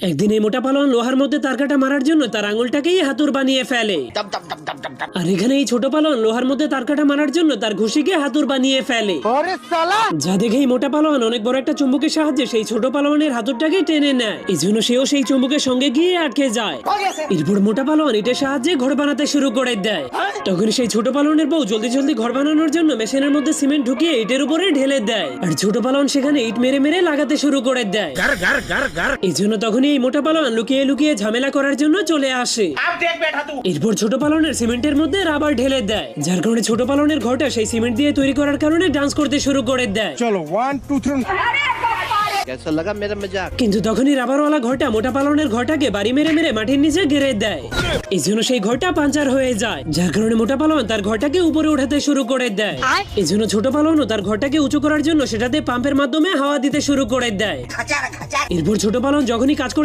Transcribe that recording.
একদিন এই মোটা পালন লোহার মধ্যে তার কাটা মারার জন্য তার আঙুলটাকেই হাতুর বানিয়ে ফেলে। আর এখানে এই ছোট পালন লোহার মধ্যে তার কাটা মারার জন্য তার ঘুষিকে হাতুর বানিয়ে ফেলে। যা মোটা পালোয়ান অনেক বড় একটা চুম্বকের সাহায্যে সেই ছোট পালোয়ানের হাতুরটাকে টেনে নেয়। এই জন্য সেও সেই চুম্বকের সঙ্গে গিয়ে আটকে যায়। এরপর মোটা পালোয়ান এটার সাহায্যে ঘর বানাতে শুরু করে দেয়। তখন সেই ছোট পালনের বউ জলদি জলদি ঘর বানানোর জন্য মেশিনের মধ্যে সিমেন্ট ঢুকিয়ে ইটের উপরে ঢেলে দেয়। আর ছোট পালন সেখানে ইট মেরে মেরে লাগাতে শুরু করে দেয়। এই জন্য তখনই এই মোটা পালন লুকিয়ে লুকিয়ে ঝামেলা করার জন্য চলে আসে। এরপর ছোট পালনের সিমেন্টের মধ্যে রাবার ঢেলে দেয় যার কারণে ছোট পালনের ঘরটা সেই সিমেন্ট দিয়ে তৈরি করার কারণে ডান্স করতে শুরু করে দেয় चलो वन टू थ्री कैसा लगा मेरा मजाक কিন্তু তখনই রাবারওয়ালা ঘরটা মোটা পালনের ঘরটাকে বাড়ি মেরে মেরে মাটির নিচে গেড়ে দেয় এই জন্য সেই ঘরটা পাঞ্চার হয়ে যায় যার কারণে মোটা পালন তার ঘরটাকে উপরে উঠাতে শুরু করে দেয় এই জন্য ছোট পালনও তার ঘরটাকে উঁচু করার জন্য সেটাতে পাম্পের মাধ্যমে হাওয়া দিতে শুরু করে দেয় এরপর ছোট পালন যখনই কাজ করতে